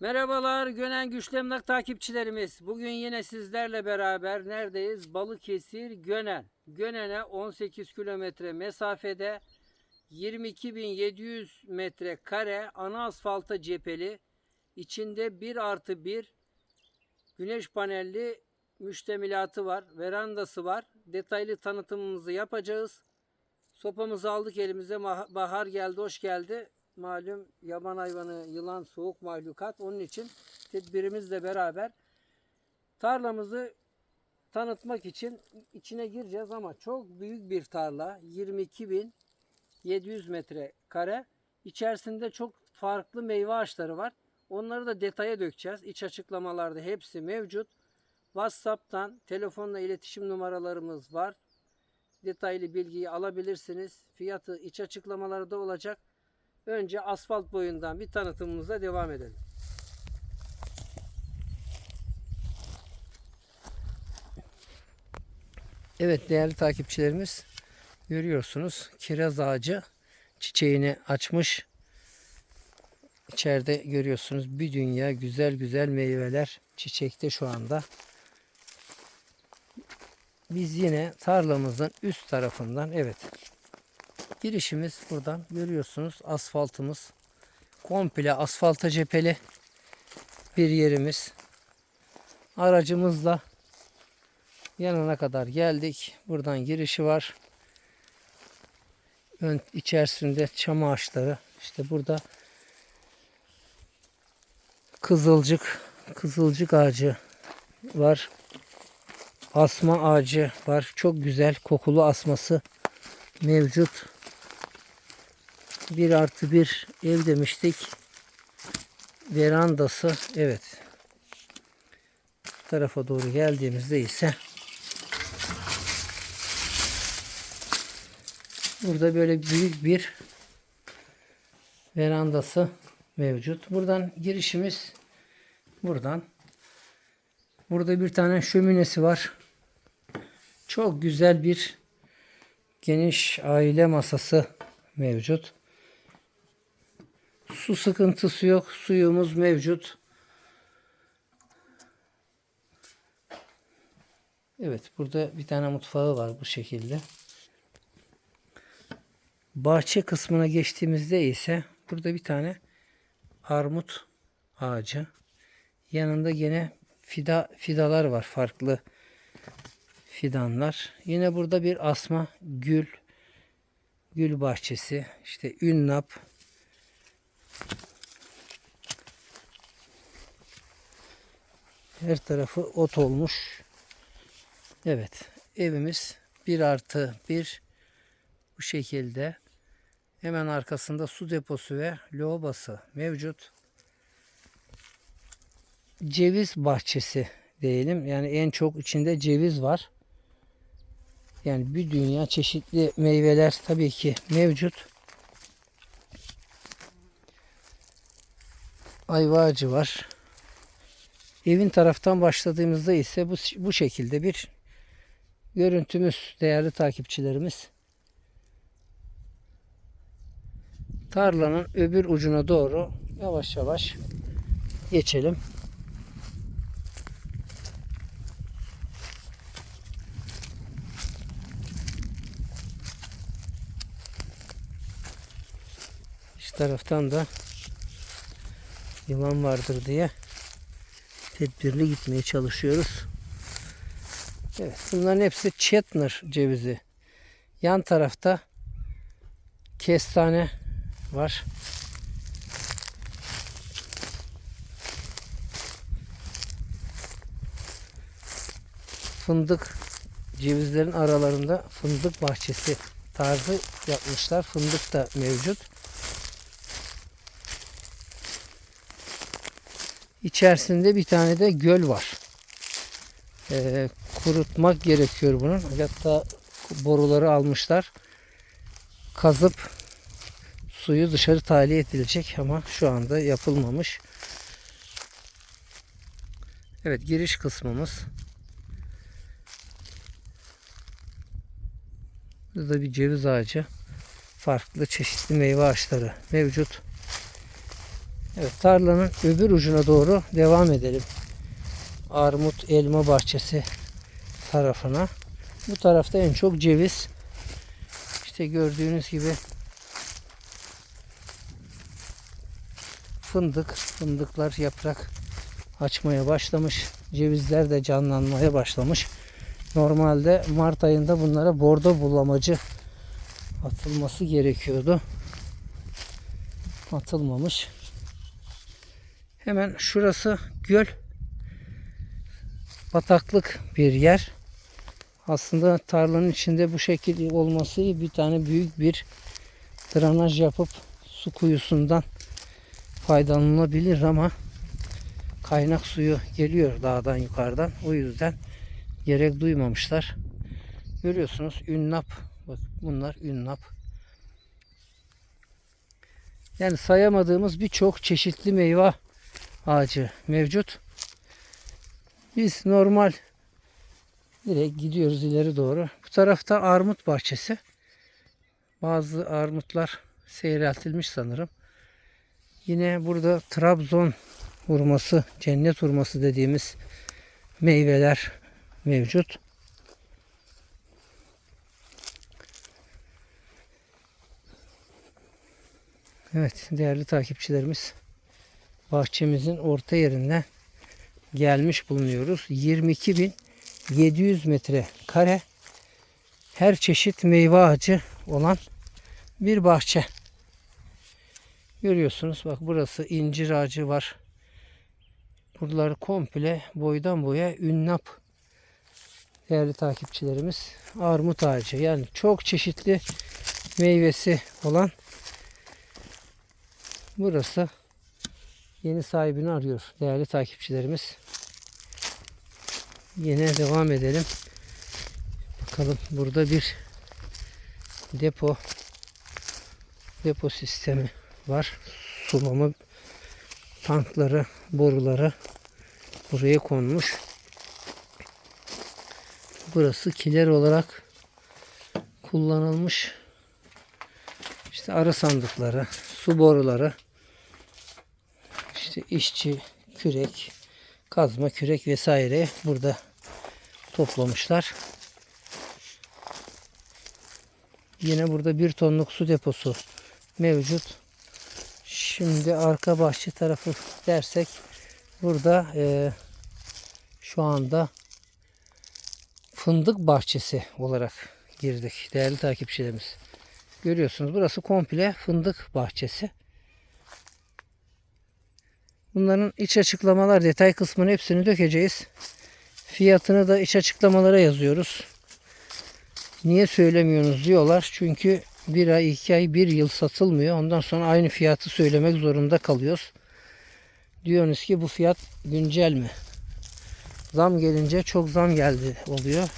Merhabalar Gönen Güçlü Emlak takipçilerimiz. Bugün yine sizlerle beraber neredeyiz? Balıkesir Gönen. Gönen'e 18 kilometre mesafede 22.700 metre kare ana asfalta cepheli içinde 1 artı 1 güneş panelli müştemilatı var. Verandası var. Detaylı tanıtımımızı yapacağız. Sopamızı aldık elimize. Bahar geldi, hoş geldi. Malum yaban hayvanı, yılan, soğuk mahlukat. Onun için tedbirimizle beraber tarlamızı tanıtmak için içine gireceğiz ama çok büyük bir tarla. 22.700 metre kare. İçerisinde çok farklı meyve ağaçları var. Onları da detaya dökeceğiz. İç açıklamalarda hepsi mevcut. WhatsApp'tan telefonla iletişim numaralarımız var detaylı bilgiyi alabilirsiniz. Fiyatı iç açıklamaları da olacak. Önce asfalt boyundan bir tanıtımımıza devam edelim. Evet değerli takipçilerimiz görüyorsunuz kiraz ağacı çiçeğini açmış. İçeride görüyorsunuz bir dünya güzel güzel meyveler çiçekte şu anda. Biz yine tarlamızın üst tarafından evet girişimiz buradan görüyorsunuz asfaltımız komple asfalta cepheli bir yerimiz. Aracımızla yanına kadar geldik. Buradan girişi var. Ön içerisinde çam ağaçları. İşte burada kızılcık kızılcık ağacı var. Asma ağacı var. Çok güzel kokulu asması mevcut. Bir artı bir ev demiştik. Verandası. Evet. Bu tarafa doğru geldiğimizde ise burada böyle büyük bir verandası mevcut. Buradan girişimiz buradan. Burada bir tane şöminesi var. Çok güzel bir geniş aile masası mevcut. Su sıkıntısı yok. Suyumuz mevcut. Evet burada bir tane mutfağı var bu şekilde. Bahçe kısmına geçtiğimizde ise burada bir tane armut ağacı. Yanında gene fida fidalar var farklı fidanlar. Yine burada bir asma gül gül bahçesi. işte ünnap her tarafı ot olmuş. Evet evimiz bir artı bir bu şekilde. Hemen arkasında su deposu ve lobası mevcut. Ceviz bahçesi diyelim. Yani en çok içinde ceviz var. Yani bir dünya çeşitli meyveler tabii ki mevcut. Ayva ağacı var. Evin taraftan başladığımızda ise bu, bu şekilde bir görüntümüz değerli takipçilerimiz. Tarlanın öbür ucuna doğru yavaş yavaş geçelim. Şu taraftan da yılan vardır diye tedbirli gitmeye çalışıyoruz. Evet, bunların hepsi Chetner cevizi. Yan tarafta kestane var. Fındık cevizlerin aralarında fındık bahçesi tarzı yapmışlar. Fındık da mevcut. İçerisinde bir tane de göl var. Ee, kurutmak gerekiyor bunun. Hatta boruları almışlar. Kazıp suyu dışarı tahliye edilecek ama şu anda yapılmamış. Evet giriş kısmımız. Burada bir ceviz ağacı. Farklı çeşitli meyve ağaçları mevcut. Evet tarlanın öbür ucuna doğru devam edelim. Armut elma bahçesi tarafına. Bu tarafta en çok ceviz. İşte gördüğünüz gibi fındık, fındıklar yaprak açmaya başlamış. Cevizler de canlanmaya başlamış. Normalde Mart ayında bunlara bordo bulamacı atılması gerekiyordu. Atılmamış. Hemen şurası göl. Bataklık bir yer. Aslında tarlanın içinde bu şekilde olması bir tane büyük bir drenaj yapıp su kuyusundan faydalanılabilir ama kaynak suyu geliyor dağdan yukarıdan. O yüzden gerek duymamışlar. Görüyorsunuz ünnap. Bak bunlar ünnap. Yani sayamadığımız birçok çeşitli meyve ağacı mevcut. Biz normal direkt gidiyoruz ileri doğru. Bu tarafta armut bahçesi. Bazı armutlar seyreltilmiş sanırım. Yine burada Trabzon hurması, cennet hurması dediğimiz meyveler mevcut. Evet değerli takipçilerimiz bahçemizin orta yerine gelmiş bulunuyoruz. 22.700 metre kare her çeşit meyve ağacı olan bir bahçe. Görüyorsunuz bak burası incir ağacı var. Buralar komple boydan boya ünnap değerli takipçilerimiz. Armut ağacı yani çok çeşitli meyvesi olan burası yeni sahibini arıyor değerli takipçilerimiz. Yine devam edelim. Bakalım burada bir depo depo sistemi var. Sulama tankları, boruları buraya konmuş. Burası kiler olarak kullanılmış. İşte arı sandıkları, su boruları, işte işçi kürek, kazma kürek vesaire burada toplamışlar. Yine burada bir tonluk su deposu mevcut. Şimdi arka bahçe tarafı dersek burada e, şu anda fındık bahçesi olarak girdik değerli takipçilerimiz. Görüyorsunuz burası komple fındık bahçesi. Bunların iç açıklamalar detay kısmını hepsini dökeceğiz. Fiyatını da iç açıklamalara yazıyoruz. Niye söylemiyorsunuz diyorlar. Çünkü bir ay, iki ay, bir yıl satılmıyor. Ondan sonra aynı fiyatı söylemek zorunda kalıyoruz. Diyorsunuz ki bu fiyat güncel mi? Zam gelince çok zam geldi oluyor.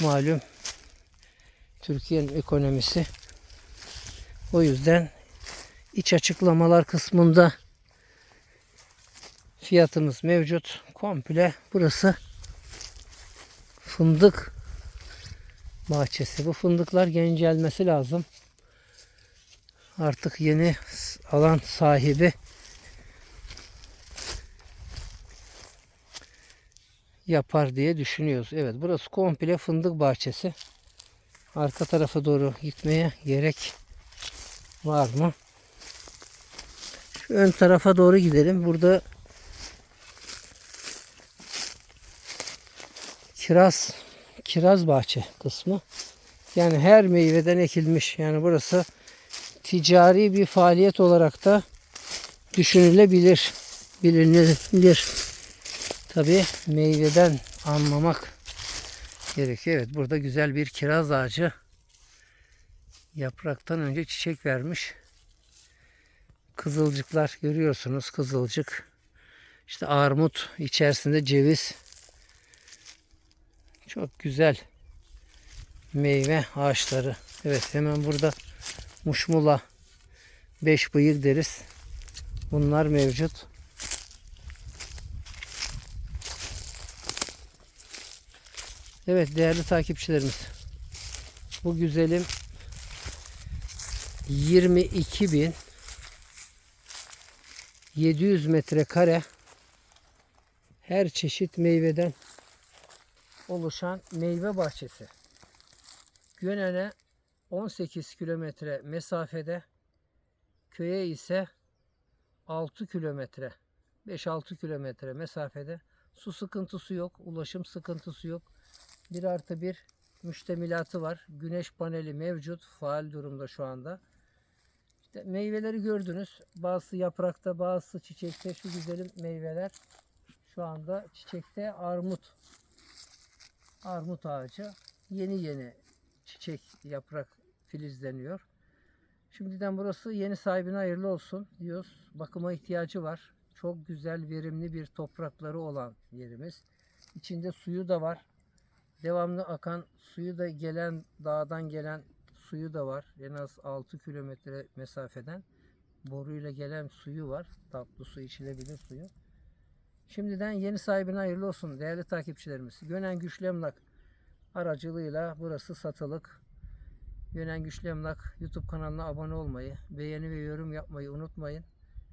Malum Türkiye'nin ekonomisi. O yüzden iç açıklamalar kısmında fiyatımız mevcut. Komple burası fındık bahçesi. Bu fındıklar gencelmesi lazım. Artık yeni alan sahibi yapar diye düşünüyoruz. Evet burası komple fındık bahçesi. Arka tarafa doğru gitmeye gerek var mı? Şu ön tarafa doğru gidelim. Burada kiraz kiraz bahçe kısmı. Yani her meyveden ekilmiş. Yani burası ticari bir faaliyet olarak da düşünülebilir. Bilinilir. Tabi meyveden anlamak gerekiyor. Evet burada güzel bir kiraz ağacı yapraktan önce çiçek vermiş. Kızılcıklar görüyorsunuz. Kızılcık. İşte armut içerisinde ceviz. Çok güzel meyve ağaçları. Evet hemen burada muşmula beş bıyık deriz. Bunlar mevcut. Evet değerli takipçilerimiz. Bu güzelim 22 bin 700 metrekare her çeşit meyveden oluşan meyve bahçesi. Gönen'e 18 kilometre mesafede, köye ise 6 kilometre, 5-6 kilometre mesafede. Su sıkıntısı yok, ulaşım sıkıntısı yok. 1 artı 1 müştemilatı var. Güneş paneli mevcut, faal durumda şu anda. İşte meyveleri gördünüz. Bazısı yaprakta, bazısı çiçekte. Şu güzelim meyveler şu anda çiçekte armut. Armut ağacı yeni yeni çiçek, yaprak filizleniyor. Şimdiden burası yeni sahibine hayırlı olsun diyoruz. Bakıma ihtiyacı var. Çok güzel, verimli bir toprakları olan yerimiz. İçinde suyu da var. Devamlı akan suyu da gelen dağdan gelen suyu da var. En az 6 kilometre mesafeden boruyla gelen suyu var. Tatlı su içilebilir suyu. Şimdiden yeni sahibine hayırlı olsun değerli takipçilerimiz. Gönen Güçlü Emlak aracılığıyla burası satılık. Gönen Güçlü Emlak YouTube kanalına abone olmayı, beğeni ve yorum yapmayı unutmayın.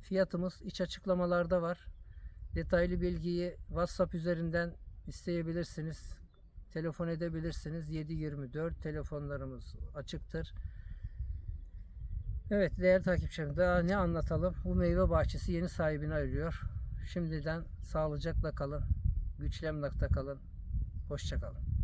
Fiyatımız iç açıklamalarda var. Detaylı bilgiyi WhatsApp üzerinden isteyebilirsiniz. Telefon edebilirsiniz. 724 telefonlarımız açıktır. Evet değerli takipçilerim daha ne anlatalım? Bu meyve bahçesi yeni sahibine arıyor. Şimdiden sağlıcakla kalın. Güçlü emlakta kalın. Hoşçakalın.